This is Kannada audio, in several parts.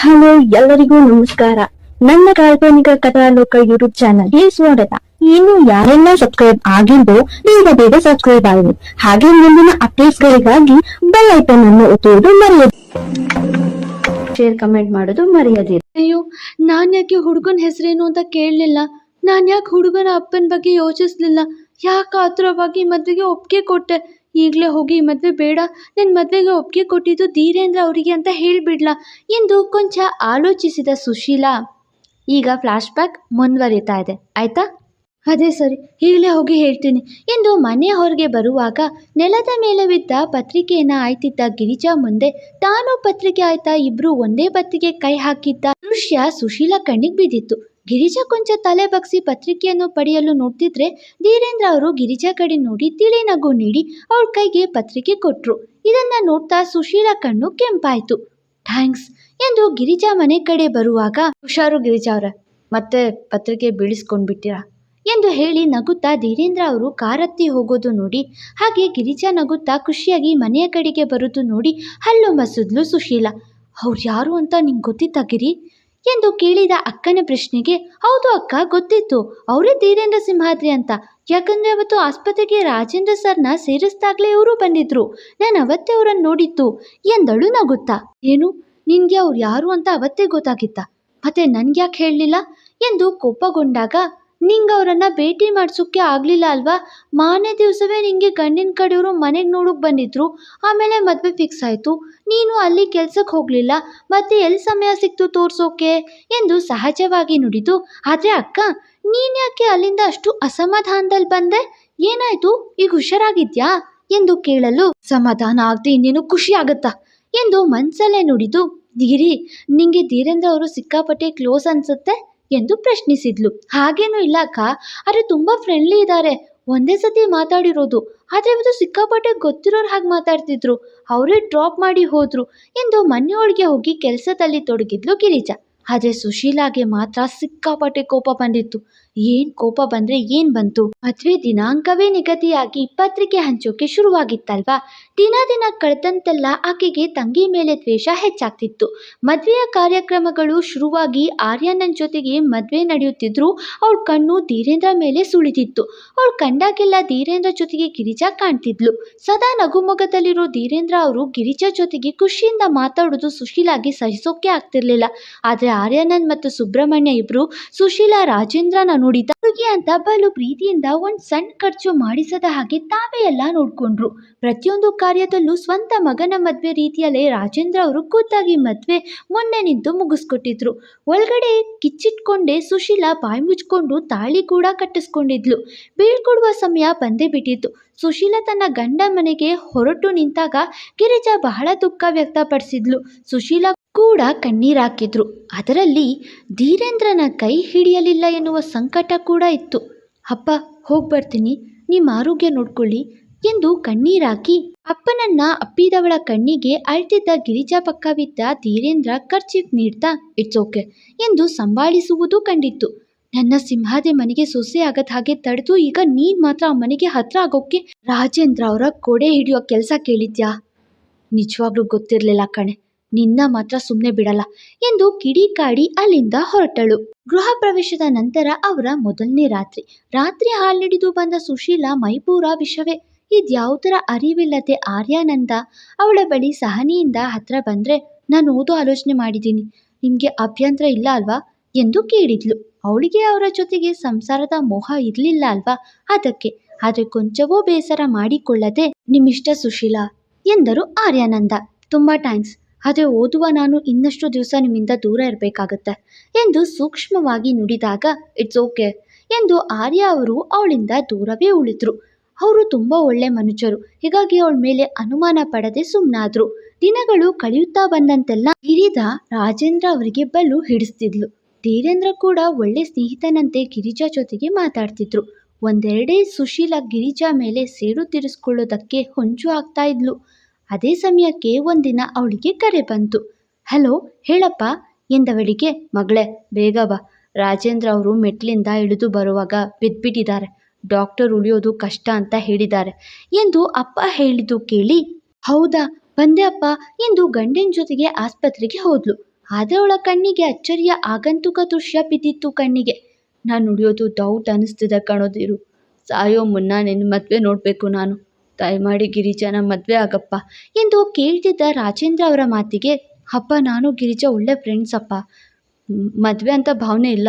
ಹಲೋ, ಎಲ್ಲರಿಗೂ ನಮಸ್ಕಾರ. ನನ್ನ ಕಾಲ್ಪನಿಕ ಕಥಾಲೋಕ ಯೂಟ್ಯೂಬ್ ಚಾನಲ್ಗೆ ಸ್ವಾಗತ. ಇನ್ನು ಯಾರೆಲ್ಲ ಸಬ್ಸ್ಕ್ರೈಬ್ ಆಗಿದ್ದು ಬೇಗ ಬೇಗ ಸಬ್ಸ್ಕ್ರೈಬ್ ಆಗಿ. ಹಾಗೆ ಮುಂದಿನ ಅಪ್ಡೇಟ್ಸ್ ಗಳಿಗಾಗಿ ಬೆಲ್ ಐಕನ್ ಅನ್ನು ಒತ್ತುವುದು ಮರೆಯದು ಶೇರ್ ಕಮೆಂಟ್ ಮಾಡೋದು ಮರೆಯದಿರಿ. ಅಯ್ಯೋ, ನಾನ್ ಯಾಕೆ ಹುಡುಗನ ಹೆಸರೇನು ಅಂತ ಕೇಳಲಿಲ್ಲ? ನಾನ್ ಯಾಕೆ ಹುಡುಗನ ಅಪ್ಪನ ಬಗ್ಗೆ ಯೋಚಿಸ್ಲಿಲ್ಲ? ಯಾಕೆ ಆತುರವಾಗಿ ಮದುವೆಗೆ ಒಪ್ಪಿಗೆ ಕೊಟ್ಟೆ? ಈಗಲೇ ಹೋಗಿ ಮದುವೆ ಬೇಡ. ನನ್ನ ಮದುವೆಗೆ ಒಪ್ಪಿಗೆ ಕೊಟ್ಟಿದ್ದು ಧೀರೇಂದ್ರ ಅವರಿಗೆ ಅಂತ ಹೇಳಿಬಿಡ್ಲಾ ಎಂದು ಕೊಂಚ ಆಲೋಚಿಸಿದ ಸುಶೀಲಾ. ಈಗ ಫ್ಲಾಶ್ ಬ್ಯಾಕ್ ಮುಂದುವರಿತಾ ಇದೆ. ಆಯ್ತಾ? ಅದೇ ಸರಿ, ಈಗಲೇ ಹೋಗಿ ಹೇಳ್ತೀನಿ ಎಂದು ಮನೆ ಹೊರಗೆ ಬರುವಾಗ ನೆಲದ ಮೇಲೆ ಬಿದ್ದ ಪತ್ರಿಕೆಯನ್ನು ಆಯ್ತಿದ್ದ ಗಿರಿಜಾ ಮುಂದೆ ತಾನು ಪತ್ರಿಕೆ ಆಯ್ತಾ ಇಬ್ರು ಒಂದೇ ಬತ್ತಿಗೆ ಕೈ ಹಾಕಿದ್ದ ದೃಶ್ಯ ಸುಶೀಲಾ ಕಣ್ಣಿಗೆ ಬಿದ್ದಿತ್ತು. ಗಿರಿಜಾ ಕೊಂಚ ತಲೆ ಬಗ್ಸಿ ಪತ್ರಿಕೆಯನ್ನು ಪಡೆಯಲು ನೋಡ್ತಿದ್ರೆ ಧೀರೇಂದ್ರ ಅವರು ಗಿರಿಜಾ ಕಡೆ ನೋಡಿ ತಿಳಿ ನಗು ನೀಡಿ ಅವ್ರ ಕೈಗೆ ಪತ್ರಿಕೆ ಕೊಟ್ರು. ಇದನ್ನ ನೋಡ್ತಾ ಸುಶೀಲ ಕಣ್ಣು ಕೆಂಪಾಯ್ತು. ಥ್ಯಾಂಕ್ಸ್ ಎಂದು ಗಿರಿಜಾ ಮನೆ ಕಡೆ ಬರುವಾಗ, ಹುಷಾರು ಗಿರಿಜಾ ಅವರ, ಮತ್ತೆ ಪತ್ರಿಕೆ ಬೀಳಿಸ್ಕೊಂಡ್ಬಿಟ್ಟಿರಾ? ಎಂದು ಹೇಳಿ ನಗುತ್ತಾ ಧೀರೇಂದ್ರ ಅವರು ಕಾರತ್ತಿ ಹೋಗೋದು ನೋಡಿ, ಹಾಗೆ ಗಿರಿಜಾ ನಗುತ್ತಾ ಖುಷಿಯಾಗಿ ಮನೆಯ ಕಡೆಗೆ ಬರೋದು ನೋಡಿ ಹಲ್ಲು ಮಸುದ್ಲು ಸುಶೀಲ. ಅವ್ರು ಯಾರು ಅಂತ ನಿಂಗೆ ಗೊತ್ತಿತ್ತಾ ಗಿರಿ? ಎಂದು ಕೇಳಿದ ಅಕ್ಕನ ಪ್ರಶ್ನೆಗೆ, ಹೌದು ಅಕ್ಕ, ಗೊತ್ತಿತ್ತು. ಅವರೇ ಧೀರೇಂದ್ರ ಸಿಂಹಾದ್ರಿ ಅಂತ. ಯಾಕಂದ್ರೆ ಅವತ್ತು ಆಸ್ಪತ್ರೆಗೆ ರಾಜೇಂದ್ರ ಸರ್ನ ಸೇರಿಸ್ದಾಗ್ಲೇ ಇವರು ಬಂದಿದ್ರು. ನಾನು ಅವತ್ತೇ ಅವರನ್ನು ನೋಡಿತ್ತು ಎಂದಳು ನಗುತ್ತಾ. ಏನು? ನಿನ್ಗೆ ಅವ್ರು ಯಾರು ಅಂತ ಅವತ್ತೇ ಗೊತ್ತಾಗಿತ್ತ? ಮತ್ತೆ ನನ್ಗೆ ಯಾಕೆ ಹೇಳಲಿಲ್ಲ? ಎಂದು ಕೋಪಗೊಂಡಾಗ ನಿಂಗೆ ಅವರನ್ನು ಭೇಟಿ ಮಾಡಿಸೋಕ್ಕೆ ಆಗಲಿಲ್ಲ ಅಲ್ವಾ? ಮಾನೆ ದಿವಸವೇ ನಿಂಗೆ ಗಂಡಿನ ಕಡೆಯವರು ಮನೆಗೆ ನೋಡೋಕೆ ಬಂದಿದ್ರು. ಆಮೇಲೆ ಮದುವೆ ಫಿಕ್ಸ್ ಆಯಿತು. ನೀನು ಅಲ್ಲಿ ಕೆಲಸಕ್ಕೆ ಹೋಗಲಿಲ್ಲ. ಮತ್ತೆ ಎಲ್ಲಿ ಸಮಯ ಸಿಕ್ತು ತೋರಿಸೋಕೆ? ಎಂದು ಸಹಜವಾಗಿ ನುಡಿದು, ಆದರೆ ಅಕ್ಕ, ನೀನು ಯಾಕೆ ಅಲ್ಲಿಂದ ಅಷ್ಟು ಅಸಮಾಧಾನದಲ್ಲಿ ಬಂದೆ? ಏನಾಯ್ತು? ಈಗ ಹುಷಾರಾಗಿದ್ಯಾ? ಎಂದು ಕೇಳಲು ಸಮಾಧಾನ ಆಗದೆ ಇನ್ನೇನು ಖುಷಿ ಆಗುತ್ತಾ? ಎಂದು ಮನಸ್ಸಲ್ಲೇ ನುಡಿದು ದಿರಿ ನಿಂಗೆ ಧೀರೇಂದ್ರ ಅವರು ಸಿಕ್ಕಾಪಟ್ಟೆ ಕ್ಲೋಸ್ ಅನ್ಸುತ್ತೆ. ಎಂದು ಪ್ರಶ್ನಿಸಿದ್ಲು. ಹಾಗೇನೂ ಇಲ್ಲ ಅಕ್ಕ. ಆದರೆ ತುಂಬ ಫ್ರೆಂಡ್ಲಿ ಇದ್ದಾರೆ ಒಂದೇ ಸತಿ ಮಾತಾಡಿರೋದು. ಆದರೆ ಅವರು ಸಿಕ್ಕಾಪಟ್ಟೆ ಗೊತ್ತಿರೋರು ಹಾಗೆ ಮಾತಾಡ್ತಿದ್ರು. ಅವರೇ ಡ್ರಾಪ್ ಮಾಡಿ ಹೋದರು. ಎಂದು ಮನೆಯೊಳಗೆ ಹೋಗಿ ಕೆಲಸದಲ್ಲಿ ತೊಡಗಿದ್ಲು ಗಿರಿಜಾ. ಆದರೆ ಸುಶೀಲಾಗೆ ಮಾತ್ರ ಸಿಕ್ಕಾಪಟ್ಟೆ ಕೋಪ ಬಂದಿತ್ತು. ಏನ್ ಕೋಪ ಬಂದ್ರೆ ಏನ್ ಬಂತು? ಮದ್ವೆ ದಿನಾಂಕವೇ ನಿಗದಿಯಾಗಿ ಪತ್ರಿಕೆ ಹಂಚೋಕೆ ಶುರುವಾಗಿತ್ತಲ್ವಾ? ದಿನ ದಿನ ಕಳೆದಂತೆಲ್ಲ ಆಕೆಗೆ ತಂಗಿ ಮೇಲೆ ದ್ವೇಷ ಹೆಚ್ಚಾಗ್ತಿತ್ತು. ಮದ್ವೆಯ ಕಾರ್ಯಕ್ರಮಗಳು ಶುರುವಾಗಿ ಆರ್ಯನನ್ ಜೊತೆಗೆ ಮದ್ವೆ ನಡೆಯುತ್ತಿದ್ರು ಅವ್ಳ ಕಣ್ಣು ಧೀರೇಂದ್ರ ಮೇಲೆ ಸುಳಿದಿತ್ತು. ಅವಳು ಕಂಡಾಗೆಲ್ಲ ಧೀರೇಂದ್ರ ಜೊತೆಗೆ ಗಿರಿಜಾ ಕಾಣ್ತಿದ್ಲು. ಸದಾ ನಗುಮೊಗದಲ್ಲಿರೋ ಧೀರೇಂದ್ರ ಅವರು ಗಿರಿಜಾ ಜೊತೆಗೆ ಖುಷಿಯಿಂದ ಮಾತಾಡೋದು ಸುಶೀಲಾಗೆ ಸಹಿಸೋಕೆ ಆಗ್ತಿರ್ಲಿಲ್ಲ. ಆದ್ರೆ ಆರ್ಯನನ್ ಮತ್ತು ಸುಬ್ರಹ್ಮಣ್ಯ ಇಬ್ರು ಸುಶೀಲಾ, ರಾಜೇಂದ್ರನ ನೋಡಿದ ಹುಡುಗಿ ಅಂತ ಬಲು ಪ್ರೀತಿಯಿಂದ ಒಂದ್ ಸಣ್ಣ ಖರ್ಚು ಮಾಡಿಸದ ಹಾಗೆ ತಾವೇ ಎಲ್ಲ ನೋಡ್ಕೊಂಡ್ರು. ಪ್ರತಿಯೊಂದು ಕಾರ್ಯದಲ್ಲೂ ಸ್ವಂತ ಮಗನ ಮದ್ವೆ ರೀತಿಯಲ್ಲೇ ರಾಜೇಂದ್ರ ಅವರು ಖುದ್ದಾಗಿ ಮದ್ವೆ ಮೊನ್ನೆ ನಿಂತು ಮುಗಿಸ್ಕೊಟ್ಟಿದ್ರು. ಒಳಗಡೆ ಕಿಚ್ಚಿಟ್ಕೊಂಡೆ ಸುಶೀಲಾ ಬಾಯಿ ಮುಚ್ಕೊಂಡು ತಾಳಿ ಕೂಡ ಕಟ್ಟಿಸ್ಕೊಂಡಿದ್ಲು. ಬೀಳ್ಕೊಡುವ ಸಮಯ ಬಂದೇ ಬಿಟ್ಟಿತ್ತು. ಸುಶೀಲಾ ತನ್ನ ಗಂಡ ಮನೆಗೆ ಹೊರಟು ನಿಂತಾಗ ಗಿರಿಜಾ ಬಹಳ ದುಃಖ ವ್ಯಕ್ತಪಡಿಸಿದ್ಲು. ಸುಶೀಲಾ ಕೂಡ ಕಣ್ಣೀರಾಕಿದ್ರು ಅದರಲ್ಲಿ ಧೀರೇಂದ್ರನ ಕೈ ಹಿಡಿಯಲಿಲ್ಲ ಎನ್ನುವ ಸಂಕಟ ಕೂಡ ಇತ್ತು. ಅಪ್ಪ ಹೋಗ್ಬರ್ತೀನಿ ನಿಮ್ಮ ಆರೋಗ್ಯ ನೋಡ್ಕೊಳ್ಳಿ ಎಂದು ಕಣ್ಣೀರಾಕಿ ಅಪ್ಪನನ್ನ ಅಪ್ಪಿದವಳ ಕಣ್ಣಿಗೆ ಅಳ್ತಿದ್ದ ಗಿರಿಜಾ ಪಕ್ಕವಿದ್ದ ಧೀರೇಂದ್ರ ಖರ್ಚಿಪ್ ನೀಡ್ತಾ, ಇಟ್ಸ್ ಓಕೆ ಎಂದು ಸಂಭಾಳಿಸುವುದು ಕಂಡಿತ್ತು. ನನ್ನ ಸಿಂಹಾದೆ ಮನೆಗೆ ಸೊಸೆ ಆಗದ ಹಾಗೆ ತಡೆದು ಈಗ ನೀನ್ ಮಾತ್ರ ಆ ಮನೆಗೆ ಹತ್ರ ಆಗೋಕೆ ರಾಜೇಂದ್ರ ಅವರ ಕೊಡೆ ಹಿಡಿಯೋ ಕೆಲಸ ಕೇಳಿದ್ಯಾ? ನಿಜವಾಗ್ಲೂ ಗೊತ್ತಿರಲಿಲ್ಲ ಕಣೆ. ನಿನ್ನ ಮಾತ್ರ ಸುಮ್ಮನೆ ಬಿಡಲ್ಲ ಎಂದು ಕಿಡಿಕಾಡಿ ಅಲ್ಲಿಂದ ಹೊರಟಳು. ಗೃಹ ಪ್ರವೇಶದ ನಂತರ ಅವರ ಮೊದಲನೇ ರಾತ್ರಿ. ರಾತ್ರಿ ಹಾಲಿಡಿದು ಬಂದ ಸುಶೀಲಾ ಮೈಪೂರ ವಿಷವೇ. ಇದ್ಯಾವುದರ ಅರಿವಿಲ್ಲದೆ ಆರ್ಯಾನಂದ ಅವಳ ಬಳಿ ಸಹನಿಯಿಂದ ಹತ್ರ ಬಂದ್ರೆ ನಾನು ಓದು ಆಲೋಚನೆ ಮಾಡಿದ್ದೀನಿ. ನಿಮಗೆ ಅಭ್ಯಂತರ ಇಲ್ಲ ಅಲ್ವಾ? ಎಂದು ಕೇಳಿದ್ಲು. ಅವಳಿಗೆ ಅವರ ಜೊತೆಗೆ ಸಂಸಾರದ ಮೋಹ ಇರಲಿಲ್ಲ ಅಲ್ವಾ? ಅದಕ್ಕೆ. ಆದ್ರೆ ಕೊಂಚವೂ ಬೇಸರ ಮಾಡಿಕೊಳ್ಳದೆ, ನಿಮ್ಮಿಷ್ಟ ಸುಶೀಲಾ, ಎಂದರು ಆರ್ಯಾನಂದ. ತುಂಬ ಥ್ಯಾಂಕ್ಸ್ ಆದರೆ ಓದುವ ನಾನು ಇನ್ನಷ್ಟು ದಿವಸ ನಿಮ್ಮಿಂದ ದೂರ ಇರಬೇಕಾಗತ್ತೆ ಎಂದು ಸೂಕ್ಷ್ಮವಾಗಿ ನುಡಿದಾಗ ಇಟ್ಸ್ ಓಕೆ ಎಂದು ಆರ್ಯ ಅವರು ಅವಳಿಂದ ದೂರವೇ ಉಳಿದ್ರು. ಅವರು ತುಂಬ ಒಳ್ಳೆ ಮನುಷ್ಯರು. ಹೀಗಾಗಿ ಅವಳ ಮೇಲೆ ಅನುಮಾನ ಪಡದೆ ಸುಮ್ಮನಾದ್ರು ದಿನಗಳು ಕಳೆಯುತ್ತಾ ಬಂದಂತೆಲ್ಲ ಗಿರಿದ ರಾಜೇಂದ್ರ ಅವರಿಗೆ ಬಲು ಹಿಡಿಸ್ತಿದ್ಲು. ಧೀರೇಂದ್ರ ಕೂಡ ಒಳ್ಳೆ ಸ್ನೇಹಿತನಂತೆ ಗಿರಿಜಾ ಜೊತೆಗೆ ಮಾತಾಡ್ತಿದ್ರು. ಒಂದೆರಡೇ ಸುಶೀಲ ಗಿರಿಜಾ ಮೇಲೆ ಸೇಡು ತೀರಿಸ್ಕೊಳ್ಳೋದಕ್ಕೆ ಹೊಂಚು ಆಗ್ತಾ ಇದ್ಲು. ಅದೇ ಸಮಯಕ್ಕೆ ಒಂದಿನ ಅವಳಿಗೆ ಕರೆ ಬಂತು. ಹಲೋ, ಹೇಳಪ್ಪ. ಎಂದವಳಿಗೆ, ಮಗಳೇ, ಬೇಗ ಬಾ. ರಾಜೇಂದ್ರ ಅವರು ಮೆಟ್ಲಿಂದ ಇಳಿದು ಬರುವಾಗ ಬಿದ್ಬಿಟ್ಟಿದ್ದಾರೆ. ಡಾಕ್ಟರ್ ಉಳಿಯೋದು ಕಷ್ಟ ಅಂತ ಹೇಳಿದ್ದಾರೆ ಎಂದು ಅಪ್ಪ ಹೇಳಿದ್ದು ಕೇಳಿ, ಹೌದಾ, ಬಂದೆ ಅಪ್ಪ ಎಂದು ಗಂಡಿನ ಜೊತೆಗೆ ಆಸ್ಪತ್ರೆಗೆ ಹೋದ್ಲು. ಆದರೆ ಅವಳ ಕಣ್ಣಿಗೆ ಅಚ್ಚರಿಯ ಆಗಂತುಕ ದೃಶ್ಯ ಬಿದ್ದಿತ್ತು ಕಣ್ಣಿಗೆ. ನಾನು ಉಳಿಯೋದು ಡೌಟ್ ಅನ್ನಿಸ್ತಿದೆ ಕಣೋದಿರು ಸಾಯೋ ಮುನ್ನ ನಿನ್ನ ಮದುವೆ ನೋಡಬೇಕು ನಾನು. ದಯಮಾಡಿ ಗಿರಿಜಾನ ಮದುವೆ ಆಗಪ್ಪ ಎಂದು ಕೇಳ್ತಿದ್ದ ರಾಜೇಂದ್ರ ಅವರ ಮಾತಿಗೆ, ಅಪ್ಪ, ನಾನು ಗಿರಿಜಾ ಒಳ್ಳೆ ಫ್ರೆಂಡ್ಸ್ ಅಪ್ಪ. ಮದುವೆ ಅಂತ ಭಾವನೆ ಇಲ್ಲ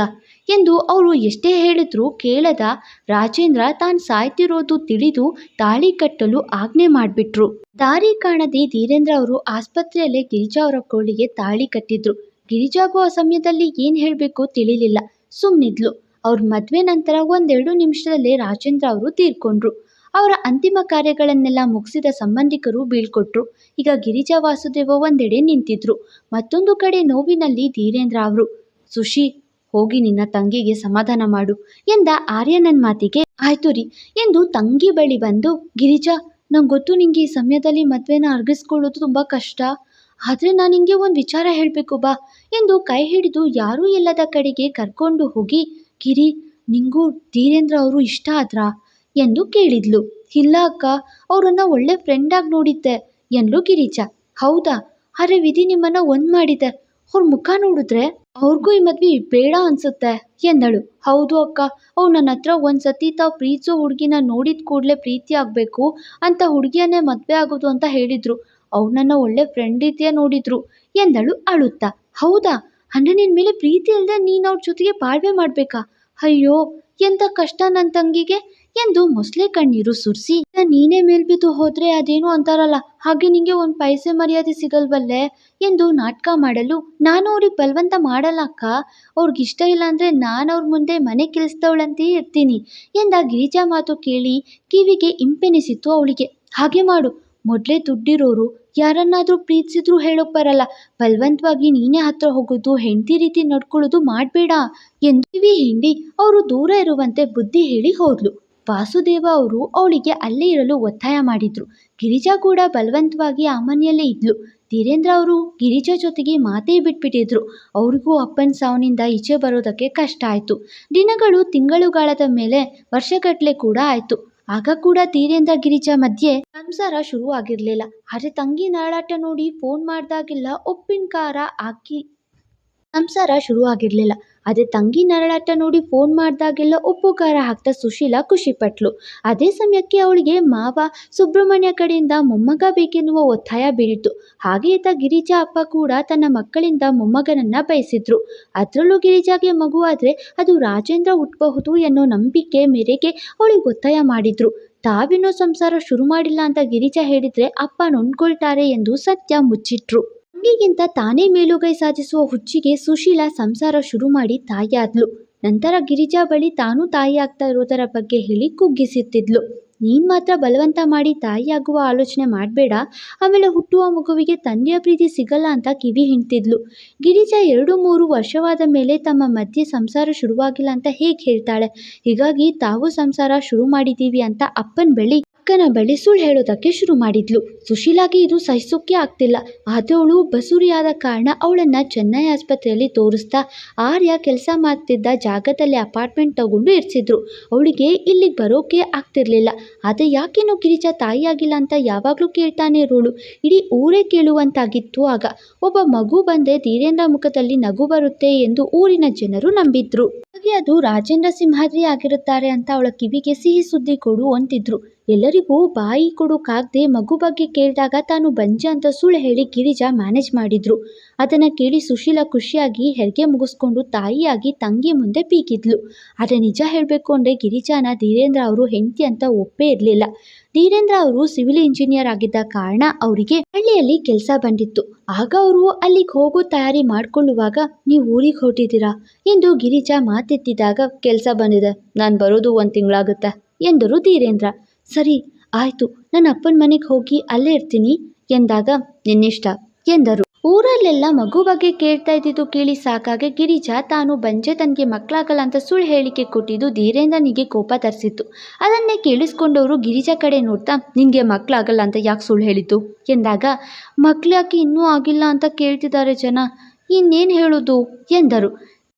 ಎಂದು ಅವರು ಎಷ್ಟೇ ಹೇಳಿದ್ರೂ ಕೇಳದ ರಾಜೇಂದ್ರ ತಾನು ಸಾಯ್ತಿರೋದು ತಿಳಿದು ತಾಳಿ ಕಟ್ಟಲು ಆಜ್ಞೆ ಮಾಡಿಬಿಟ್ರು. ದಾರಿ ಕಾಣದೆ ಧೀರೇಂದ್ರ ಅವರು ಆಸ್ಪತ್ರೆಯಲ್ಲೇ ಗಿರಿಜಾ ಅವರ ಕೋಳಿಗೆ ತಾಳಿ ಕಟ್ಟಿದ್ರು. ಗಿರಿಜಾಗೂ ಆ ಸಮಯದಲ್ಲಿ ಏನು ಹೇಳಬೇಕು ತಿಳಿಲಿಲ್ಲ. ಸುಮ್ಮನಿದ್ಲು ಅವ್ರ ಮದುವೆ ನಂತರ ಒಂದೆರಡು ನಿಮಿಷದಲ್ಲೇ ರಾಜೇಂದ್ರ ಅವರು ತೀರ್ಕೊಂಡ್ರು. ಅವರ ಅಂತಿಮ ಕಾರ್ಯಗಳನ್ನೆಲ್ಲ ಮುಗಿಸಿದ ಸಂಬಂಧಿಕರು ಬೀಳ್ಕೊಟ್ರು. ಈಗ ಗಿರಿಜಾ ವಾಸುದೇವ ಒಂದೆಡೆ ನಿಂತಿದ್ರು. ಮತ್ತೊಂದು ಕಡೆ ನೋವಿನಲ್ಲಿ ಧೀರೇಂದ್ರ ಅವರು, ಸುಶಿ, ಹೋಗಿ ನಿನ್ನ ತಂಗಿಗೆ ಸಮಾಧಾನ ಮಾಡು ಎಂದ ಆರ್ಯನನ್ ಮಾತಿಗೆ, ಆಯ್ತು ರೀ ಎಂದು ತಂಗಿ ಬಳಿ ಬಂದು, ಗಿರಿಜಾ, ನಂಗೆ ಗೊತ್ತು ನಿಂಗೆ ಈ ಸಮಯದಲ್ಲಿ ಮದುವೆನ ಅರ್ಗಿಸ್ಕೊಳ್ಳೋದು ತುಂಬ ಕಷ್ಟ. ಆದರೆ ನಾನು ನಿಂಗೆ ಒಂದು ವಿಚಾರ ಹೇಳಬೇಕು ಬಾ ಎಂದು ಕೈ ಹಿಡಿದು ಯಾರೂ ಇಲ್ಲದ ಕಡೆಗೆ ಕರ್ಕೊಂಡು ಹೋಗಿ, ಗಿರಿ, ನಿಂಗೂ ಧೀರೇಂದ್ರ ಅವರು ಇಷ್ಟ ಆದ್ರಾ? ಎಂದು ಕೇಳಿದ್ಲು. ಇಲ್ಲ ಅಕ್ಕ, ಅವರನ್ನ ಒಳ್ಳೆ ಫ್ರೆಂಡಾಗಿ ನೋಡಿದ್ದೆ, ಎಂದ್ಲು ಗಿರೀಜ. ಹೌದಾ? ಅರೆ ವಿಧಿ ನಿಮ್ಮನ್ನ ಒಂದ್ ಮಾಡಿದೆ. ಅವ್ರ ಮುಖ ನೋಡಿದ್ರೆ ಅವ್ರಿಗೂ ಈ ಮದ್ವೆ ಬೇಡ ಅನ್ಸುತ್ತೆ, ಎಂದಳು. ಹೌದು ಅಕ್ಕ, ಅವ್ರು ನನ್ನ ಹತ್ರ ಒಂದ್ಸತಿ ತಾವು ಪ್ರೀತಿಸೋ ಹುಡುಗಿನ ನೋಡಿದ ಕೂಡಲೇ ಪ್ರೀತಿ ಆಗಬೇಕು, ಅಂತ ಹುಡುಗಿಯನ್ನೇ ಮದುವೆ ಆಗೋದು ಅಂತ ಹೇಳಿದ್ರು. ಅವ್ರು ನನ್ನ ಒಳ್ಳೆ ಫ್ರೆಂಡ್ ರೀತಿಯ ನೋಡಿದ್ರು, ಎಂದಳು ಅಳುತ್ತಾ. ಹೌದಾ? ಅಂದ್ರೆ ನಿನ್ ಮೇಲೆ ಪ್ರೀತಿ ಇಲ್ಲದೆ ನೀನು ಅವ್ರ ಜೊತೆಗೆ ಬಾಳ್ವೆ ಮಾಡ್ಬೇಕಾ? ಅಯ್ಯೋ, ಎಂತ ಕಷ್ಟ ನನ್ನ ತಂಗಿಗೆ? ಎಂದು ಮೊಸಳೆ ಕಣ್ಣೀರು ಸುರಿಸಿ ನೀನೇ ಮೇಲ್ಬಿದ್ದು ಹೋದ್ರೆ ಅದೇನು ಅಂತಾರಲ್ಲ, ಹಾಗೆ ನಿಂಗೆ ಒಂದು ಪೈಸೆ ಮರ್ಯಾದೆ ಸಿಗಲ್ವಲ್ಲೇ? ಎಂದು ನಾಟಕ ಮಾಡಲು, ನಾನು ಅವ್ರಿಗೆ ಬಲವಂತ ಮಾಡಲ್ಲ ಅಕ್ಕ. ಅವ್ರಿಗಿಷ್ಟ ಇಲ್ಲ ಅಂದ್ರೆ ನಾನು ಅವ್ರ ಮುಂದೆ ಮನೆ ಕೆಲಸದವಳಂತೆ ಇರ್ತೀನಿ. ಎಂದ ಗಿರಿಜಾ ಮಾತು ಕೇಳಿ ಕಿವಿಗೆ ಇಂಪೆನಿಸಿತ್ತು ಅವಳಿಗೆ. ಹಾಗೆ ಮಾಡು. ಮೊದಲೇ ದುಡ್ಡಿರೋರು ಯಾರನ್ನಾದರೂ ಪ್ರೀತಿಸಿದ್ರು ಹೇಳೋಕ್ ಬರಲ್ಲ. ಬಲವಂತವಾಗಿ ನೀನೇ ಹತ್ರ ಹೋಗೋದು, ಹೆಂಡತಿ ರೀತಿ ನಡ್ಕೊಳ್ಳೋದು ಮಾಡಬೇಡ. ಎಂದು ಕಿವಿ ಹಿಂಡಿ, ಅವರು ದೂರ ಇರುವಂತೆ ಬುದ್ಧಿ ಹೇಳಿ ಹೋದ್ಲು. ವಾಸುದೇವ ಅವರು ಅವಳಿಗೆ ಅಲ್ಲೇ ಇರಲು ಒತ್ತಾಯ ಮಾಡಿದ್ರು. ಗಿರಿಜಾ ಕೂಡ ಬಲವಂತವಾಗಿ ಆ ಮನೆಯಲ್ಲೇ ಇದ್ಲು. ಧೀರೇಂದ್ರ ಅವರು ಗಿರಿಜಾ ಜೊತೆಗೆ ಮಾತೇ ಬಿಟ್ಬಿಟ್ಟಿದ್ರು. ಅವ್ರಿಗೂ ಅಪ್ಪನ ಸಾವಿನಿಂದ ಈಚೆ ಬರೋದಕ್ಕೆ ಕಷ್ಟ ಆಯಿತು. ದಿನಗಳು ತಿಂಗಳುಗಾಳದ ಮೇಲೆ ವರ್ಷಗಟ್ಟಲೆ ಕೂಡ ಆಯಿತು. ಆಗ ಕೂಡ ಧೀರೇಂದ್ರ ಗಿರಿಜಾ ಮಧ್ಯೆ ಸಂಸಾರ ಶುರು ಆಗಿರಲಿಲ್ಲ ಆದರೆ ತಂಗಿ ನಾಳಾಟ ನೋಡಿ ಫೋನ್ ಮಾಡಿದಾಗೆಲ್ಲ ಉಪ್ಪಿನ ಖಾರ ಹಾಕಿ ಸಂಸಾರ ಶುರು ಆಗಿರಲಿಲ್ಲ ಅದೇ ತಂಗಿ ನರಳಾಟ ನೋಡಿ ಫೋನ್ ಮಾಡಿದಾಗೆಲ್ಲ ಉಪ್ಪು ಖಾರ ಹಾಕ್ತಾ ಸುಶೀಲಾ ಖುಷಿಪಟ್ಲು. ಅದೇ ಸಮಯಕ್ಕೆ ಅವಳಿಗೆ ಮಾವ ಸುಬ್ರಹ್ಮಣ್ಯ ಕಡೆಯಿಂದ ಮೊಮ್ಮಗ ಬೇಕೆನ್ನುವ ಒತ್ತಾಯ ಬೀಳಿತು ಹಾಗೆ ಇದ್ದ ಗಿರಿಜಾ ಅಪ್ಪ ಕೂಡ ತನ್ನ ಮಕ್ಕಳಿಂದ ಮೊಮ್ಮಗನನ್ನ ಬಯಸಿದ್ರು. ಅದರಲ್ಲೂ ಗಿರಿಜಾಗೆ ಮಗುವಾದ್ರೆ ಅದು ರಾಜೇಂದ್ರ ಹುಟ್ಟಬಹುದು ಎನ್ನೋ ನಂಬಿಕೆ ಮೇರೆಗೆ ಅವಳಿಗೆ ಒತ್ತಾಯ ಮಾಡಿದ್ರು. ತಾವಿನ್ನೂ ಸಂಸಾರ ಶುರು ಮಾಡಿಲ್ಲ ಅಂತ ಗಿರಿಜಾ ಹೇಳಿದ್ರೆ ಅಪ್ಪ ನೊಂದ್ಕೊಳ್ತಾರೆ ಎಂದು ಸತ್ಯ ಮುಚ್ಚಿಟ್ರು. ತಂಗಿಗಿಂತ ತಾನೇ ಮೇಲುಗೈ ಸಾಧಿಸುವ ಹುಚ್ಚಿಗೆ ಸುಶೀಲಾ ಸಂಸಾರ ಶುರು ಮಾಡಿ ತಾಯಿಯಾದ್ಲು. ನಂತರ ಗಿರಿಜಾ ಬಳಿ ತಾನೂ ತಾಯಿ ಆಗ್ತಾ ಇರೋದರ ಬಗ್ಗೆ ಹೇಳಿ ಕುಗ್ಗಿಸುತ್ತಿದ್ಲು. ನೀನು ಮಾತ್ರ ಬಲವಂತ ಮಾಡಿ ತಾಯಿಯಾಗುವ ಆಲೋಚನೆ ಮಾಡಬೇಡ. ಆಮೇಲೆ ಹುಟ್ಟುವ ಮಗುವಿಗೆ ತಂದೆಯ ಪ್ರೀತಿ ಸಿಗಲ್ಲ ಅಂತ ಕಿವಿ ಹಿಂಡ್ತಿದ್ಲು. ಗಿರಿಜಾ ಎರಡು ಮೂರು ವರ್ಷವಾದ ಮೇಲೆ ತಮ್ಮ ಮಧ್ಯೆ ಸಂಸಾರ ಶುರುವಾಗಿಲ್ಲ ಅಂತ ಹೇಗೆ ಹೇಳ್ತಾಳೆ? ಹೀಗಾಗಿ ತಾವು ಸಂಸಾರ ಶುರು ಮಾಡಿದ್ದೀವಿ ಅಂತ ಅಪ್ಪನ ಬಳಿ ಅಕ್ಕನ ಬಳಿ ಸುಳ್ಳು ಹೇಳೋದಕ್ಕೆ ಶುರು ಮಾಡಿದ್ಲು. ಸುಶೀಲಾಗೆ ಇದು ಸಹಿಸೋಕೆ ಆಗ್ತಿಲ್ಲ. ಆದವಳು ಬಸುರಿಯಾದ ಕಾರಣ ಅವಳನ್ನು ಚೆನ್ನೈ ಆಸ್ಪತ್ರೆಯಲ್ಲಿ ತೋರಿಸ್ತಾ ಆರ್ಯ ಕೆಲಸ ಮಾಡ್ತಿದ್ದ ಜಾಗದಲ್ಲಿ ಅಪಾರ್ಟ್ಮೆಂಟ್ ತಗೊಂಡು ಇರಿಸಿದ್ರು. ಅವಳಿಗೆ ಇಲ್ಲಿಗೆ ಬರೋಕೆ ಆಗ್ತಿರ್ಲಿಲ್ಲ. ಆದರೆ ಯಾಕೇನೋ ಗಿರಿಜಾ ತಾಯಿಯಾಗಿಲ್ಲ ಅಂತ ಯಾವಾಗಲೂ ಕೇಳ್ತಾನೆ ಇರೋಳು. ಇಡೀ ಊರೇ ಕೇಳುವಂತಾಗಿತ್ತು ಆಗ. ಒಬ್ಬ ಮಗು ಬಂದೆ ಧೀರೇಂದ್ರ ಮುಖದಲ್ಲಿ ನಗು ಬರುತ್ತೆ ಎಂದು ಊರಿನ ಜನರು ನಂಬಿದ್ರು. ಹಾಗೆ ಅದು ರಾಜೇಂದ್ರ ಸಿಂಹಾದ್ರಿ ಆಗಿರುತ್ತಾರೆ ಅಂತ ಅವಳ ಕಿವಿಗೆ ಸಿಹಿ ಸುದ್ದಿ ಕೊಡು ಅಂತಿದ್ರು. ಎಲ್ಲರಿಗೂ ಬಾಯಿ ಕೊಡೋಕ್ಕಾಗದೆ ಮಗು ಬಗ್ಗೆ ಕೇಳಿದಾಗ ತಾನು ಬಂಜೆ ಅಂತ ಸುಳ್ಳು ಹೇಳಿ ಗಿರಿಜಾ ಮ್ಯಾನೇಜ್ ಮಾಡಿದ್ರು. ಅದನ್ನು ಕೇಳಿ ಸುಶೀಲಾ ಖುಷಿಯಾಗಿ ಹೆರಿಗೆ ಮುಗಿಸ್ಕೊಂಡು ತಾಯಿಯಾಗಿ ತಂಗಿ ಮುಂದೆ ಪೀಕಿದ್ಲು. ಆದರೆ ನಿಜ ಹೇಳಬೇಕು ಅಂದರೆ ಗಿರಿಜಾನ ಧೀರೇಂದ್ರ ಅವರು ಹೆಂಡತಿ ಅಂತ ಒಪ್ಪೇ ಇರಲಿಲ್ಲ. ಧೀರೇಂದ್ರ ಅವರು ಸಿವಿಲ್ ಇಂಜಿನಿಯರ್ ಆಗಿದ್ದ ಕಾರಣ ಅವರಿಗೆ ಹಳ್ಳಿಯಲ್ಲಿ ಕೆಲಸ ಬಂದಿತ್ತು. ಆಗ ಅವರು ಅಲ್ಲಿಗೆ ಹೋಗೋ ತಯಾರಿ ಮಾಡಿಕೊಳ್ಳುವಾಗ ನೀವು ಊರಿಗೆ ಹೊರಟಿದ್ದೀರಾ? ಎಂದು ಗಿರಿಜಾ ಮಾತೆತ್ತಿದಾಗ, ಕೆಲಸ ಬಂದಿದೆ. ನಾನು ಬರೋದು ಒಂದು ತಿಂಗಳಾಗುತ್ತೆ. ಎಂದರು ಧೀರೇಂದ್ರ. ಸರಿ, ಆಯಿತು. ನನ್ನ ಅಪ್ಪನ ಮನೆಗೆ ಹೋಗಿ ಅಲ್ಲೇ ಇರ್ತೀನಿ ಎಂದಾಗ, ನಿನ್ನಿಷ್ಟ? ಎಂದರು. ಊರಲ್ಲೆಲ್ಲ ಮಗು ಬಗ್ಗೆ ಕೇಳ್ತಾ ಇದ್ದಿದ್ದು ಕೇಳಿ ಸಾಕಾಗೆ ಗಿರಿಜಾ ತಾನು ಬಂಜೆ ತನಗೆ ಮಕ್ಕಳಾಗಲ್ಲ ಅಂತ ಸುಳ್ಳು ಹೇಳಿಕೆ ಕೊಟ್ಟಿದ್ದು ಧೀರೇಂದ್ರನಿಗೆ ಕೋಪ ತರಿಸಿತ್ತು. ಅದನ್ನೇ ಕೇಳಿಸ್ಕೊಂಡವರು ಗಿರಿಜಾ ಕಡೆ ನೋಡ್ತಾ, ನಿನಗೆ ಮಕ್ಕಳಾಗಲ್ಲ ಅಂತ ಯಾಕೆ ಸುಳ್ಳು ಹೇಳಿದ್ದು? ಎಂದಾಗ ಮಕ್ಕಳ್ಯಾಕೆ ಇನ್ನೂ ಆಗಿಲ್ಲ ಅಂತ ಕೇಳ್ತಿದ್ದಾರೆ ಜನ, ಇನ್ನೇನು ಹೇಳೋದು? ಎಂದರು.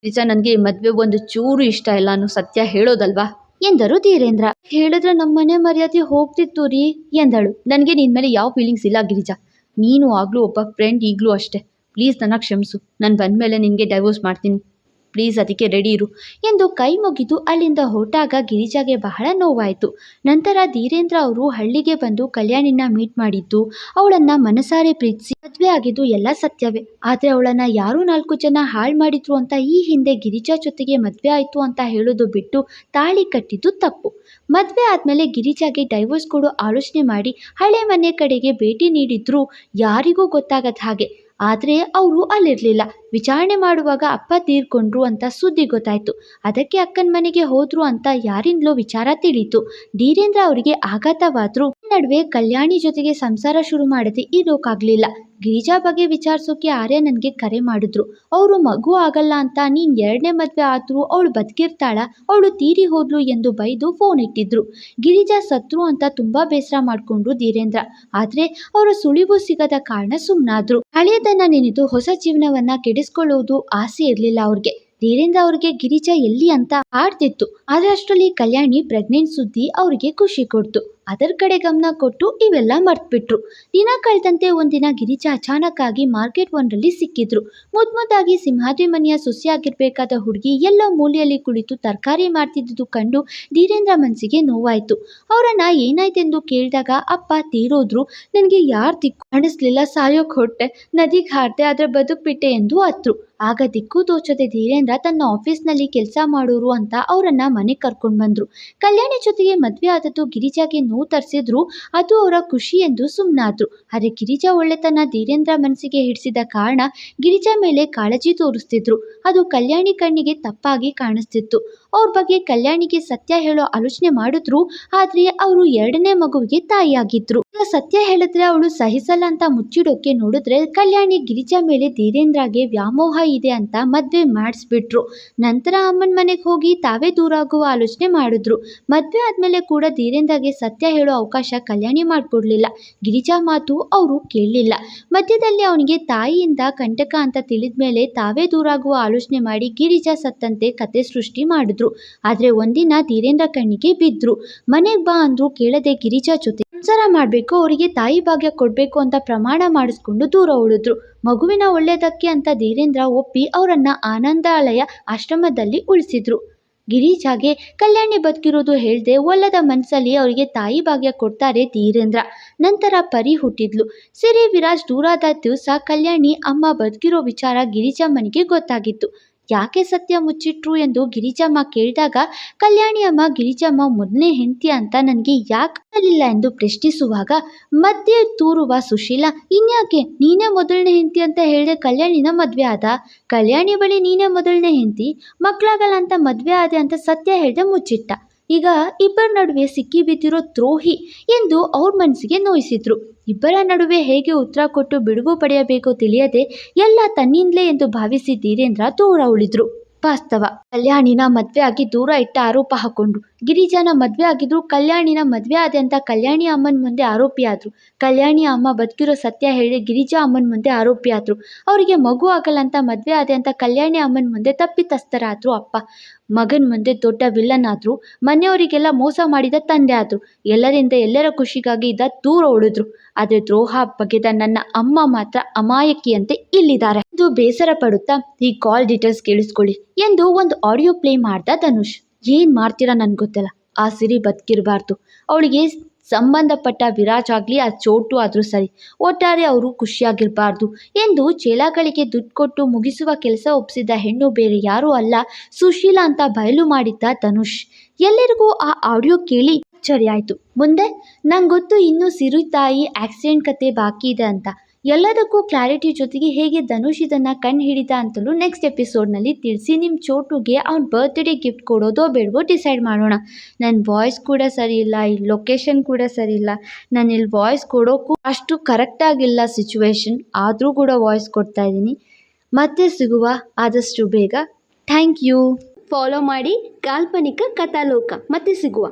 ಗಿರಿಜಾ, ನನಗೆ ಮದುವೆ ಒಂದು ಚೂರು ಇಷ್ಟ ಇಲ್ಲ ಅನ್ನೋ ಸತ್ಯ ಹೇಳೋದಲ್ವಾ? ಎಂದರು ಧೀರೇಂದ್ರ. ಹೇಳಿದ್ರೆ ನಮ್ಮನೆ ಮರ್ಯಾದೆ ಹೋಗ್ತಿತ್ತು ರೀ ಎಂದಳು. ನನಗೆ ನಿನ್ನ ಮೇಲೆ ಯಾವ ಫೀಲಿಂಗ್ಸ್ ಇಲ್ಲ ಗಿರಿಜಾ. ನೀನು ಆಗ್ಲೂ ಒಬ್ಬ ಫ್ರೆಂಡ್ ಈಗಲೂ ಅಷ್ಟೇ. ಪ್ಲೀಸ್ ನನ್ನ ಕ್ಷಮಿಸು. ನಾನು ಬಂದಮೇಲೆ ನಿನಗೆ ಡೈವೋರ್ಸ್ ಮಾಡ್ತೀನಿ. ಪ್ಲೀಸ್ ಅದಕ್ಕೆ ರೆಡಿ ಇರು. ಎಂದು ಕೈ ಮುಗಿದು ಅಲ್ಲಿಂದ ಹೊರಟಾಗ ಗಿರಿಜಾಗೆ ಬಹಳ ನೋವಾಯಿತು. ನಂತರ ಧೀರೇಂದ್ರ ಅವರು ಹಳ್ಳಿಗೆ ಬಂದು ಕಲ್ಯಾಣಿನ ಮೀಟ್ ಮಾಡಿದ್ದು, ಅವಳನ್ನು ಮನಸಾರೆ ಪ್ರೀತಿಸಿ ಮದುವೆ ಆಗಿದ್ದು ಎಲ್ಲ ಸತ್ಯವೇ. ಆದರೆ ಅವಳನ್ನು ಯಾರು ನಾಲ್ಕು ಜನ ಹಾಳು ಮಾಡಿದ್ರು ಅಂತ ಈ ಹಿಂದೆ ಗಿರಿಜಾ ಜೊತೆಗೆ ಮದುವೆ ಆಯಿತು ಅಂತ ಹೇಳೋದು ಬಿಟ್ಟು ತಾಳಿ ಕಟ್ಟಿದ್ದು ತಪ್ಪು. ಮದುವೆ ಆದಮೇಲೆ ಗಿರಿಜಾಗೆ ಡೈವೋರ್ಸ್ ಕೊಡೋ ಆಲೋಚನೆ ಮಾಡಿ ಹಳೆ ಮನೆ ಕಡೆಗೆ ಭೇಟಿ ನೀಡಿದ್ರು ಯಾರಿಗೂ ಗೊತ್ತಾಗದ ಹಾಗೆ. ಆದರೆ ಅವರು ಅಲ್ಲಿರಲಿಲ್ಲ. ವಿಚಾರಣೆ ಮಾಡುವಾಗ ಅಪ್ಪ ತೀರ್ಕೊಂಡ್ರು ಅಂತ ಸುದ್ದಿ ಗೊತ್ತಾಯಿತು. ಅದಕ್ಕೆ ಅಕ್ಕನ ಮನೆಗೆ ಹೋದ್ರು ಅಂತ ಯಾರಿಂದಲೋ ವಿಚಾರ ತಿಳಿತು. ಧೀರೇಂದ್ರ ಅವರಿಗೆ ಆಘಾತವಾದ್ರು, ನಡುವೆ ಕಲ್ಯಾಣಿ ಜೊತೆಗೆ ಸಂಸಾರ ಶುರು ಮಾಡದೆ ಇರೋಕ್ಕಾಗ್ಲಿಲ್ಲ ಗಿರಿಜಾ ಬಗ್ಗೆ ವಿಚಾರಿಸೋಕೆ ಆರ್ಯ ನನಗೆ ಕರೆ ಮಾಡಿದ್ರು. ಅವರು ಮಗು ಆಗಲ್ಲ ಅಂತ ನೀನ್ ಎರಡನೇ ಮದುವೆ ಆದ್ರೂ ಅವಳು ಬದುಕಿರ್ತಾಳ, ಅವಳು ತೀರಿ ಹೋದ್ಲು ಎಂದು ಬೈದು ಫೋನ್ ಇಟ್ಟಿದ್ರು. ಗಿರಿಜಾ ಸತ್ರು ಅಂತ ತುಂಬಾ ಬೇಸರ ಮಾಡಿಕೊಂಡ್ರು ಧೀರೇಂದ್ರ. ಆದ್ರೆ ಅವರ ಸುಳಿವು ಸಿಗದ ಕಾರಣ ಸುಮ್ಮನಾದ್ರು ಹಳೆಯದನ್ನ ನೆನೆದು ಹೊಸ ಜೀವನವನ್ನ ಕೆಡಿಸ್ಕೊಳ್ಳೋದು ಆಸೆ ಇರಲಿಲ್ಲ ಅವ್ರಿಗೆ. ಧೀರೇಂದ್ರ ಅವ್ರಿಗೆ ಗಿರಿಜಾ ಎಲ್ಲಿ ಅಂತ ಆಡ್ತಿತ್ತು. ಆದ್ರೆ ಅಷ್ಟರಲ್ಲಿ ಕಲ್ಯಾಣಿ ಪ್ರೆಗ್ನೆಂಟ್ ಸುದ್ದಿ ಅವ್ರಿಗೆ ಖುಷಿ ಕೊಡ್ತು. ಅದರ ಕಡೆ ಗಮನ ಕೊಟ್ಟು ಇವೆಲ್ಲ ಮರ್ತ್ಬಿಟ್ರು. ದಿನ ಕಳೆದಂತೆ ಒಂದಿನ ಗಿರಿಜಾ ಅಚಾನಕ್ ಆಗಿ ಮಾರ್ಕೆಟ್ ಒಂದರಲ್ಲಿ ಸಿಕ್ಕಿದ್ರು. ಮುದ್ ಮುದ್ದಾಗಿ ಸಿಂಹಾದ್ರಿ ಮನೆಯ ಸುಸಿಯಾಗಿರ್ಬೇಕಾದ ಹುಡುಗಿ ಎಲ್ಲೋ ಮೂಲೆಯಲ್ಲಿ ಕುಳಿತು ತರಕಾರಿ ಮಾಡ್ತಿದ್ದುದು ಕಂಡು ಧೀರೇಂದ್ರ ಮನಸ್ಸಿಗೆ ನೋವಾಯ್ತು. ಅವರನ್ನ ಏನಾಯ್ತೆಂದು ಕೇಳಿದಾಗ ಅಪ್ಪ ತೀರೋದ್ರು. ನನಗೆ ಯಾರು ದಿಕ್ಕು? ಕಾಣಿಸ್ಲಿಲ್ಲ ಸಾಯೋಕ್ ಹೊಟ್ಟೆ ನದಿಗೆ ಹಾರ್ದೆ ಆದ್ರೆ ಬದುಕ್ಬಿಟ್ಟೆ ಎಂದು ಅತ್ರು. ಆಗ ದಿಕ್ಕು ತೋಚದೆ ಧೀರೇಂದ್ರ ತನ್ನ ಆಫೀಸ್ನಲ್ಲಿ ಕೆಲಸ ಮಾಡೋರು ಅಂತ ಅವರನ್ನ ಮನೆಗೆ ಕರ್ಕೊಂಡು ಬಂದ್ರು. ಕಲ್ಯಾಣಿ ಜೊತೆಗೆ ಮದ್ವೆ ಆದದ್ದು ಗಿರಿಜಾಗೆ ನೋವು ತರಿಸಿದ್ರು. ಅದು ಅವರ ಖುಷಿ ಎಂದು ಸುಮ್ಮನಾದ್ರು ಆದರೆ ಗಿರಿಜಾ ಒಳ್ಳೆತನ ಧೀರೇಂದ್ರ ಮನಸ್ಸಿಗೆ ಹಿಡಿಸಿದ ಕಾರಣ ಗಿರಿಜಾ ಮೇಲೆ ಕಾಳಜಿ ತೋರಿಸ್ತಿದ್ರು. ಅದು ಕಲ್ಯಾಣಿ ಕಣ್ಣಿಗೆ ತಪ್ಪಾಗಿ ಕಾಣಿಸ್ತಿತ್ತು. ಅವ್ರ ಬಗ್ಗೆ ಕಲ್ಯಾಣಿಗೆ ಸತ್ಯ ಹೇಳೋ ಆಲೋಚನೆ ಮಾಡಿದ್ರು. ಆದರೆ ಅವರು ಎರಡನೇ ಮಗುವಿಗೆ ತಾಯಿಯಾಗಿದ್ರು. ಸತ್ಯ ಹೇಳಿದ್ರೆ ಅವಳು ಸಹಿಸಲ್ಲ ಅಂತ ಮುಚ್ಚಿಡೋಕೆ ನೋಡಿದ್ರೆ ಕಲ್ಯಾಣಿ ಗಿರಿಜಾ ಮೇಲೆ ಧೀರೇಂದ್ರಗೆ ವ್ಯಾಮೋಹ ಇದೆ ಅಂತ ಮದ್ವೆ ಮಾಡಿಸ್ಬಿಟ್ರು. ನಂತರ ಅಮ್ಮನ ಮನೆಗೆ ಹೋಗಿ ತಾವೇ ದೂರ ಆಗುವ ಆಲೋಚನೆ ಮಾಡಿದ್ರು. ಮದ್ವೆ ಆದ್ಮೇಲೆ ಕೂಡ ಧೀರೇಂದ್ರಗೆ ಸತ್ಯ ಹೇಳೋ ಅವಕಾಶ ಕಲ್ಯಾಣಿ ಮಾಡಿಕೊಡ್ಲಿಲ್ಲ. ಗಿರಿಜಾ ಮಾತು ಅವರು ಕೇಳಲಿಲ್ಲ. ಮಧ್ಯದಲ್ಲಿ ಅವನಿಗೆ ತಾಯಿಯಿಂದ ಕಂಟಕ ಅಂತ ತಿಳಿದ ಮೇಲೆ ತಾವೇ ದೂರ ಆಗುವ ಆಲೋಚನೆ ಮಾಡಿ ಗಿರಿಜಾ ಸತ್ತಂತೆ ಕತೆ ಸೃಷ್ಟಿ ಮಾಡಿದ್ರು. ಆದ್ರೆ ಒಂದಿನ ಧೀರೇಂದ್ರ ಕಣ್ಣಿಗೆ ಬಿದ್ರು. ಮನೆಗೆ ಬಾ ಅಂದ್ರು ಕೇಳದೆ ಗಿರಿಜಾ ಜೊತೆ ಸಂಸಾರ ಮಾಡಬೇಕು, ಅವರಿಗೆ ತಾಯಿ ಭಾಗ್ಯ ಕೊಡಬೇಕು ಅಂತ ಪ್ರಮಾಣ ಮಾಡಿಸ್ಕೊಂಡು ದೂರ ಉಳಿದ್ರು. ಮಗುವಿನ ಒಳ್ಳೆಯದಕ್ಕೆ ಅಂತ ಧೀರೇಂದ್ರ ಒಪ್ಪಿ ಅವರನ್ನು ಆನಂದಾಲಯ ಆಶ್ರಮದಲ್ಲಿ ಉಳಿಸಿದ್ರು. ಗಿರೀಜಾಗೆ ಕಲ್ಯಾಣಿ ಬದುಕಿರೋದು ಹೇಳ್ದೆ ಒಲ್ಲದ ಮನಸ್ಸಲ್ಲಿ ಅವರಿಗೆ ತಾಯಿ ಭಾಗ್ಯ ಕೊಡ್ತಾರೆ ಧೀರೇಂದ್ರ. ನಂತರ ಪರಿ ಹುಟ್ಟಿದ್ಲು. ಸಿರಿ ವಿರಾಜ್ ದೂರಾದ ದಿವಸ ಕಲ್ಯಾಣಿ ಅಮ್ಮ ಬದುಕಿರೋ ವಿಚಾರ ಗಿರಿಜಮ್ಮನಿಗೆ ಗೊತ್ತಾಗಿತ್ತು. ಯಾಕೆ ಸತ್ಯ ಮುಚ್ಚಿಟ್ರು ಎಂದು ಗಿರಿಜಮ್ಮ ಕೇಳಿದಾಗ ಕಲ್ಯಾಣಿ ಅಮ್ಮ ಗಿರಿಜಮ್ಮ ಮೊದಲನೇ ಹೆಂಡತಿ ಅಂತ ನನಗೆ ಯಾಕೆ ಆಗಲಿಲ್ಲ ಎಂದು ಪ್ರಶ್ನಿಸುವಾಗ, ಮಧ್ಯೆ ತೂರುವ ಸುಶೀಲ, ಇನ್ಯಾಕೆ? ನೀನೇ ಮೊದಲನೇ ಹೆಂಡತಿ ಅಂತ ಹೇಳಿದೆ ಕಲ್ಯಾಣಿನ ಮದುವೆ ಆದ? ಕಲ್ಯಾಣಿ ಬಳಿ ನೀನೇ ಮೊದಲನೇ ಹೆಂಡತಿ? ಮಕ್ಕಳಾಗಲ್ಲ ಅಂತ ಮದುವೆ ಆದೆ ಅಂತ ಸತ್ಯ ಹೇಳಿದೆ ಮುಚ್ಚಿಟ್ಟ. ಈಗ ಇಬ್ಬರ ನಡುವೆ ಸಿಕ್ಕಿ ಬಿದ್ದಿರೋ ದ್ರೋಹಿ ಎಂದು ಅವ್ರ ಮನಸ್ಸಿಗೆ ನೋಯಿಸಿದ್ರು. ಇಬ್ಬರ ನಡುವೆ ಹೇಗೆ ಉತ್ತರ ಕೊಟ್ಟು ಬಿಡುವು ಪಡೆಯಬೇಕೋ ತಿಳಿಯದೆ ಎಲ್ಲ ತನ್ನಿಂದಲೇ ಎಂದು ಭಾವಿಸಿ ಧೀರೇಂದ್ರ ದೂರ ಉಳಿದ್ರು. ವಾಸ್ತವ. ಕಲ್ಯಾಣಿನ ಮದುವೆ ಆಗಿ ದೂರ ಇಟ್ಟ ಆರೋಪ ಹಾಕೊಂಡ್ರು ಗಿರಿಜಾನ ಮದುವೆ ಆಗಿದ್ರು, ಕಲ್ಯಾಣಿನ ಮದುವೆ ಆದೆ ಅಂತ ಕಲ್ಯಾಣಿ ಅಮ್ಮನ ಮುಂದೆ ಆರೋಪಿ ಆದ್ರು. ಕಲ್ಯಾಣಿ ಅಮ್ಮ ಬದುಕಿರೋ ಸತ್ಯ ಹೇಳಿ ಗಿರಿಜಾ ಅಮ್ಮನ ಮುಂದೆ ಆರೋಪಿ ಆದ್ರು. ಅವರಿಗೆ ಮಗು ಆಗಲ್ಲ ಅಂತ ಮದುವೆ ಆದೆ ಅಂತ ಕಲ್ಯಾಣಿ ಅಮ್ಮನ ಮುಂದೆ ತಪ್ಪಿತಸ್ಥರಾದ್ರು ಅಪ್ಪ. ಮಗನ ಮುಂದೆ ದೊಡ್ಡ ವಿಲ್ಲನ್ ಆದ್ರು. ಮನೆಯವರಿಗೆಲ್ಲ ಮೋಸ ಮಾಡಿದ ತಂದೆ ಆದ್ರು. ಎಲ್ಲರಿಂದ ಎಲ್ಲರ ಖುಷಿಗಾಗಿ ಇದ್ದ ದೂರ ಉಳಿದ್ರು ಆದರೆ ದ್ರೋಹ ಬಗೆದ ನನ್ನ ಅಮ್ಮ ಮಾತ್ರ ಅಮಾಯಕಿಯಂತೆ ಇಲ್ಲಿದ್ದಾರೆ. ಇದು ಬೇಸರ ಪಡುತ್ತಾ? ಈ ಕಾಲ್ ಡೀಟೇಲ್ಸ್ ಕೇಳಿಸ್ಕೊಳ್ಳಿ ಎಂದು ಒಂದು ಆಡಿಯೋ ಪ್ಲೇ ಮಾಡ್ದ ಧನುಷ್. ಏನು ಮಾಡ್ತೀರಾ ನನ್ಗೆ ಗೊತ್ತಿಲ್ಲ. ಆ ಸಿರಿ ಬದುಕಿರಬಾರ್ದು. ಅವಳಿಗೆ ಸಂಬಂಧಪಟ್ಟ ವಿರಾಜ್ ಆಗಲಿ, ಆ ಚೋಟು ಆದರೂ ಸರಿ. ಒಟ್ಟಾರೆ ಅವರು ಖುಷಿಯಾಗಿರಬಾರ್ದು. ಎಂದು ಚೇಲಾಗಳಿಗೆ ದುಡ್ಡು ಕೊಟ್ಟು ಮುಗಿಸುವ ಕೆಲಸ ಒಪ್ಪಿಸಿದ ಹೆಣ್ಣು ಬೇರೆ ಯಾರೂ ಅಲ್ಲ. ಸುಶೀಲಾ ಅಂತ ಬಯಲು ಮಾಡಿದ್ದ ಧನುಷ್ ಎಲ್ಲರಿಗೂ ಆ ಆಡಿಯೋ ಕೇಳಿ ಆಶ್ಚರ್ಯ ಆಯಿತು. ಮುಂದೆ, ನಂಗೊತ್ತು ಗೊತ್ತು ಇನ್ನೂ ಸಿರಿ ತಾಯಿ ಆಕ್ಸಿಡೆಂಟ್ ಕತೆ ಬಾಕಿ ಇದೆ ಅಂತ. ಎಲ್ಲದಕ್ಕೂ ಕ್ಲಾರಿಟಿ ಜೊತೆಗೆ ಹೇಗೆ ಧನುಷ್ ಇದನ್ನು ಕಂಡು ಹಿಡಿದ ಅಂತಲೂ ನೆಕ್ಸ್ಟ್ ಎಪಿಸೋಡ್ನಲ್ಲಿ ತಿಳಿಸಿ ನಿಮ್ಮ ಚೋಟುಗೆ ಅವ್ನ ಬರ್ತ್ಡೇ ಗಿಫ್ಟ್ ಕೊಡೋದೋ ಬೇಡವೋ ಡಿಸೈಡ್ ಮಾಡೋಣ. ನನ್ನ ವಾಯ್ಸ್ ಕೂಡ ಸರಿ ಇಲ್ಲ ಈ ಲೊಕೇಶನ್ ಕೂಡ ಸರಿ ಇಲ್ಲ ನಾನು ಇಲ್ಲಿ ವಾಯ್ಸ್ ಕೊಡೋಕ್ಕೂ ಅಷ್ಟು ಕರೆಕ್ಟಾಗಿಲ್ಲ ಸಿಚುವೇಶನ್ ಆದರೂ ಕೂಡ ವಾಯ್ಸ್ ಕೊಡ್ತಾ ಇದ್ದೀನಿ. ಮತ್ತೆ ಸಿಗುವ ಆದಷ್ಟು ಬೇಗ. ಥ್ಯಾಂಕ್ ಯು ಫಾಲೋ ಮಾಡಿ ಕಾಲ್ಪನಿಕ ಕಥಾಲೋಕ. ಮತ್ತೆ ಸಿಗುವ.